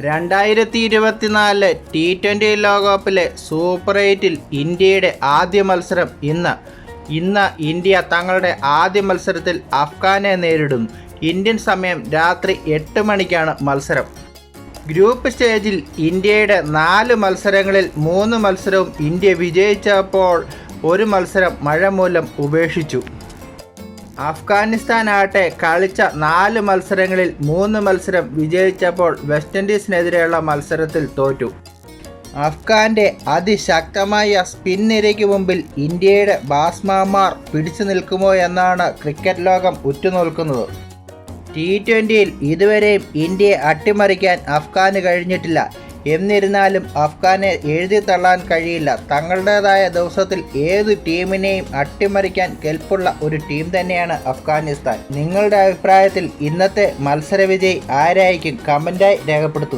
രണ്ടായിരത്തി ഇരുപത്തിനാല് T twenty ലോകകപ്പിലെ സൂപ്പർ എയ്റ്റിൽ ഇന്ത്യയുടെ ആദ്യ മത്സരം ഇന്ന്. ഇന്ന് ഇന്ത്യ തങ്ങളുടെ ആദ്യ മത്സരത്തിൽ അഫ്ഗാനെ നേരിടും. ഇന്ത്യൻ സമയം രാത്രി എട്ട് മണിക്കാണ് മത്സരം. ഗ്രൂപ്പ് സ്റ്റേജിൽ ഇന്ത്യയുടെ നാല് മത്സരങ്ങളിൽ മൂന്ന് മത്സരവും ഇന്ത്യ വിജയിച്ചപ്പോൾ ഒരു മത്സരം മഴ മൂലം ഉപേക്ഷിച്ചു. അഫ്ഗാനിസ്ഥാൻ ആകട്ടെ കളിച്ച നാല് മത്സരങ്ങളിൽ മൂന്ന് മത്സരം വിജയിച്ചപ്പോൾ വെസ്റ്റ് ഇൻഡീസിനെതിരെയുള്ള മത്സരത്തിൽ തോറ്റു. അഫ്ഗാന്റെ അതിശക്തമായ സ്പിൻ നിരയ്ക്ക് മുമ്പിൽ ഇന്ത്യയുടെ ബാസ്മാമാർ പിടിച്ചു നിൽക്കുമോ എന്നാണ് ക്രിക്കറ്റ് ലോകം ഉറ്റുനോക്കുന്നത്. ടി ട്വന്റിയിൽ ഇതുവരെയും ഇന്ത്യയെ അട്ടിമറിക്കാൻ അഫ്ഗാന് കഴിഞ്ഞിട്ടില്ല. എന്നിരുന്നാലും അഫ്ഗാനെ എഴുതി തള്ളാൻ കഴിയില്ല. തങ്ങളുടേതായ ദിവസത്തിൽ ഏത് ടീമിനെയും അട്ടിമറിക്കാൻ കെൽപ്പുള്ള ഒരു ടീം തന്നെയാണ് അഫ്ഗാനിസ്ഥാൻ. നിങ്ങളുടെ അഭിപ്രായത്തിൽ ഇന്നത്തെ മത്സര വിജയി ആരായിരിക്കും? കമന്റായി രേഖപ്പെടുത്തുക.